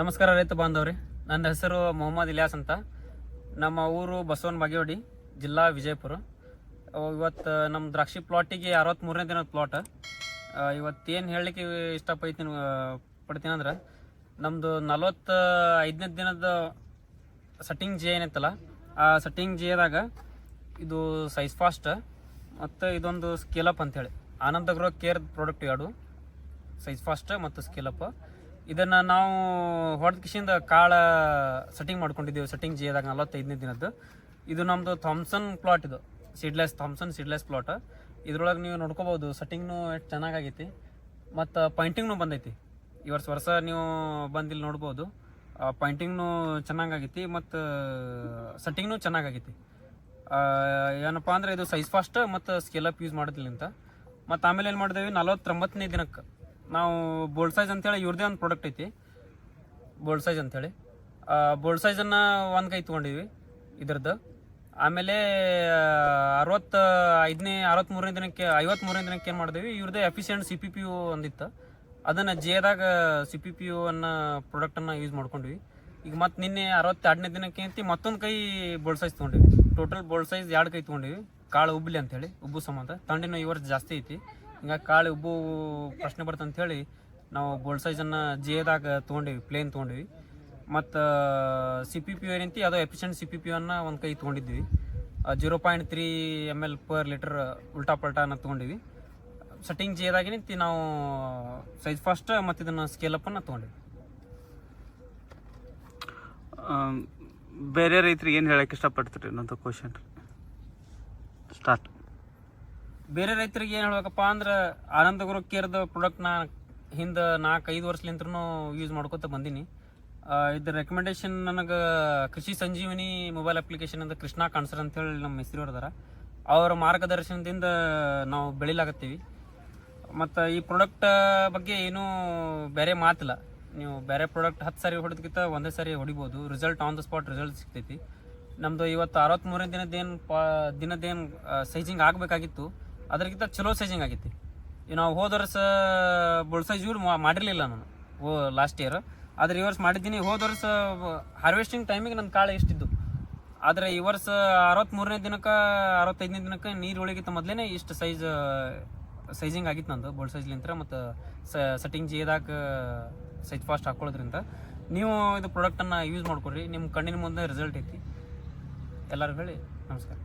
ನಮಸ್ಕಾರ ರೈತ ಬಾಂಧವ್ರಿ. ನನ್ನ ಹೆಸರು ಮೊಹಮ್ಮದ್ ಇಲಿಯಾಸ್ ಅಂತ. ನಮ್ಮ ಊರು ಬಸವನ ಬಾಗೇವಾಡಿ, ಜಿಲ್ಲಾ ವಿಜಯಪುರ. ಇವತ್ತು ನಮ್ಮ ದ್ರಾಕ್ಷಿ ಪ್ಲಾಟಿಗೆ ಅರವತ್ತ್ಮೂರನೇ ದಿನದ ಪ್ಲಾಟ್. ಇವತ್ತೇನು ಹೇಳಲಿಕ್ಕೆ ಇಷ್ಟಪಡ್ತೀನಿ ಪಡ್ತೀನಿ ಅಂದ್ರೆ ನಮ್ಮದು ನಲವತ್ತ ಐದನೇ ದಿನದ ಸಟ್ಟಿಂಗ್ ಜಿ ಏನೈತಲ್ಲ ಆ ಸಟ್ಟಿಂಗ್ ಜೇದಾಗ ಇದು ಸೈಜ್ ಫಾಸ್ಟ್ ಮತ್ತು ಇದೊಂದು ಸ್ಕೇಲಪ್ ಅಂತೇಳಿ. ಆನಂದ ಗ್ರೋ ಕೇರ್ ಪ್ರಾಡಕ್ಟ್ ಎರಡು ಸೈಜ್ ಫಾಸ್ಟ್ ಮತ್ತು ಸ್ಕೇಲಪ್ ಇದನ್ನು ನಾವು ಹೊಡೆದ ಕಿಶಿಂದ ಕಾಳ ಸೆಟ್ಟಿಂಗ್ ಮಾಡ್ಕೊಂಡಿದ್ದೀವಿ. ಸೆಟ್ಟಿಂಗ್ ಜಿಯದಾಗ ನಲವತ್ತೈದನೇ ದಿನದ್ದು. ಇದು ನಮ್ಮದು ಥಾಮ್ಸನ್ ಪ್ಲಾಟ್ ಇದು. ಸೀಡ್ಲೆಸ್ ಥಾಮ್ಸನ್ ಸೀಡ್ಲೆಸ್ ಪ್ಲಾಟ್ ಇದ್ರೊಳಗೆ ನೀವು ನೋಡ್ಕೋಬೋದು ಸೆಟ್ಟಿಂಗ್ನು ಎಷ್ಟು ಚೆನ್ನಾಗೈತಿ ಮತ್ತು ಪೈಂಟಿಂಗ್ನು ಬಂದೈತಿ. ಈ ವರ್ಷ ವರ್ಷ ನೀವು ಬಂದಿಲ್ಲಿ ನೋಡ್ಬೋದು. ಪಾಯಿಂಟಿಂಗ್ನು ಚೆನ್ನಾಗೈತಿ ಮತ್ತು ಸೆಟ್ಟಿಂಗ್ನು ಚೆನ್ನಾಗಾಗೈತಿ. ಏನಪ್ಪ ಅಂದರೆ ಇದು ಸೈಜ್ ಫಾಸ್ಟ್ ಮತ್ತು ಸ್ಕೇಲಪ್ ಯೂಸ್ ಮಾಡಿದ್ಲಿಂತ. ಮತ್ತು ಆಮೇಲೆ ಏನು ಮಾಡಿದೇವಿ? ನಲವತ್ತೊಂಬತ್ತನೇ ದಿನಕ್ಕೆ ನಾವು ಬೋಲ್ಡ್ ಸೈಜ್ ಅಂತೇಳಿ ಇವ್ರದೇ ಒಂದು ಪ್ರಾಡಕ್ಟ್ ಐತಿ. ಬೋಲ್ಡ್ ಸೈಜ್ ಅಂತೇಳಿ. ಬೋಲ್ಡ್ ಸೈಜನ್ನು ಒಂದು ಕೈ ತೊಗೊಂಡಿವಿ ಇದ್ರದ್ದು. ಆಮೇಲೆ ಅರವತ್ತ ಐದನೇ ಅರವತ್ತ್ಮೂರನೇ ದಿನಕ್ಕೆ ಐವತ್ತ್ಮೂರನೇ ದಿನಕ್ಕೆ ಏನು ಮಾಡಿದ್ವಿ? ಇವ್ರದ್ದೇ efficient C P P U ಒಂದಿತ್ತು. ಅದನ್ನು ಜೇದಾಗ ಸಿ ಪಿ ಪಿ ಯು ಅನ್ನೋ ಪ್ರಾಡಕ್ಟನ್ನು ಯೂಸ್ ಮಾಡ್ಕೊಂಡ್ವಿ. ಈಗ ಮತ್ತೆ ನಿನ್ನೆ ಅರವತ್ತೆರಡನೇ ದಿನಕ್ಕೆ ಅಂತಿ ಮತ್ತೊಂದು ಕೈ ಬೋಲ್ಡ್ ಸೈಜ್ ತೊಗೊಂಡಿವಿ ಟೋಟಲ್ ಬೋಲ್ಡ್ ಸೈಜ್ ಎರಡು ಕೈ ತೊಗೊಂಡಿವಿ ಕಾಳು ಉಬ್ಬಲಿ ಅಂತೇಳಿ ಉಬ್ಬು ಸಂಬಂಧ. ತಂಡಿನ ಈ ವರ್ಷ ಜಾಸ್ತಿ ಐತಿ. ಹಿಂಗಾಗಿ ಕಾಳು ಉಬ್ಬು ಪ್ರಶ್ನೆ ಬರ್ತಂತ ಹೇಳಿ ನಾವು ಬೋಲ್ಡ್ ಸೈಜನ್ನು ಜೇದಾಗ ತೊಗೊಂಡಿವಿ ಪ್ಲೇನ್ ತೊಗೊಂಡಿವಿ. ಮತ್ತು ಸಿ ಪಿ ಪಿ ಏನಂತ, ಅದು ಎಫಿಷಿಯಂಟ್ ಸಿ ಪಿ ಪಿ ಅನ್ನ ಒಂದು ಕೈ ತೊಗೊಂಡಿದ್ವಿ. Zero point three M L per litre ಉಲ್ಟಾ ಪಲ್ಟಾನ ತೊಗೊಂಡಿವಿ. ಸೆಟ್ಟಿಂಗ್ ಜೇದಾಗಿನಿಂತಿ ನಾವು ಸೈಜ್ ಫಸ್ಟ್ ಮತ್ತು ಇದನ್ನು ಸ್ಕೇಲಪ್ಪನ್ನು ತೊಗೊಂಡಿವಿ. ಬೇರೆ ರೈತರಿಗೆ ಏನು ಹೇಳಕ್ಕೆ ಇಷ್ಟಪಡ್ತೀರಿ ಇನ್ನೊಂದು ಕ್ವಶನ್ ಸ್ಟಾರ್ಟ್ ಬೇರೆ ರೈತರಿಗೆ ಏನು ಹೇಳ್ಬೇಕಪ್ಪ ಅಂದ್ರೆ ಆನಂದ ಗುರು ಕೇರ್ದ ಪ್ರಾಡಕ್ಟ್ನ ಹಿಂದೆ ನಾಲ್ಕು ಐದು ವರ್ಷಲಿಂತ್ರನು ಯೂಸ್ ಮಾಡ್ಕೊತ ಬಂದೀನಿ. ಇದ್ರ ರೆಕಮೆಂಡೇಶನ್ ನನಗೆ ಕೃಷಿ ಸಂಜೀವಿನಿ ಮೊಬೈಲ್ ಅಪ್ಲಿಕೇಶನ್ ಅಂತ ಕೃಷ್ಣ ಕಾನ್ಸರ್ ಅಂತೇಳಿ ನಮ್ಮ ಹೆಸರು ಅದಾರ. ಅವರ ಮಾರ್ಗದರ್ಶನದಿಂದ ನಾವು ಬೆಳಿಲಾಗತ್ತೀವಿ. ಮತ್ತು ಈ ಪ್ರಾಡಕ್ಟ್ ಬಗ್ಗೆ ಏನೂ ಬೇರೆ ಮಾತಿಲ್ಲ. ನೀವು ಬೇರೆ ಪ್ರಾಡಕ್ಟ್ ಹತ್ತು ಸಾರಿ ಹೊಡೆದಕ್ಕಿಂತ ಒಂದೇ ಸಾರಿ ಹೊಡಿಬೋದು. Result on the spot result ಸಿಗ್ತೈತಿ. ನಮ್ಮದು ಇವತ್ತು ಅರವತ್ತ್ಮೂರನೇ ದಿನದ್ದೇನು ಪಾ ದಿನದ್ದೇನು ಸೈಜಿಂಗ್ ಆಗಬೇಕಾಗಿತ್ತು. ಅದಕ್ಕಿಂತ ಚಲೋ ಸೈಜಿಂಗ್ ಆಗೈತಿ. ನಾವು ಹೋದ ವರ್ಷ ಬುಲ್ ಸೈಜ್ ಮಾಡಿರಲಿಲ್ಲ ನಾನು, ಓ ಲಾಸ್ಟ್ ಇಯರ್ ಆದರೆ ಈ ವರ್ಷ ಮಾಡಿದ್ದೀನಿ. ಹೋದ ಹಾರ್ವೆಸ್ಟಿಂಗ್ ಟೈಮಿಗೆ ನನ್ನ ಕಾಳು ಎಷ್ಟಿದ್ದು. ಆದರೆ ಈ ವರ್ಷ ಅರವತ್ತ್ಮೂರನೇ ದಿನಕ್ಕೆ, ಅರವತ್ತೈದನೇ ದಿನಕ್ಕೆ ನೀರು ಒಳಗಿತ್ತ ಮೊದಲೇ ಇಷ್ಟು ಸೈಜ್ ಸೈಜಿಂಗ್ ಆಗಿತ್ತು ನಂದು ಬೋಲ್ಡ್ ಸೈಜ್ಲಿಂತ್ರ ಮತ್ತು ಸೆಟ್ಟಿಂಗ್ ಜೇದಾಗ ಸೈಜ್ ಫಾಸ್ಟ್ ಹಾಕೊಳ್ಳೋದ್ರಿಂದ. ನೀವು ಇದು ಪ್ರಾಡಕ್ಟನ್ನು ಯೂಸ್ ಮಾಡ್ಕೊಡ್ರಿ. ನಿಮ್ಮ ಕಣ್ಣಿನ ಮುಂದೆ ರಿಸಲ್ಟ್ ಐತಿ. ಎಲ್ಲರಿಗೂ ಹೇಳಿ ನಮಸ್ಕಾರ.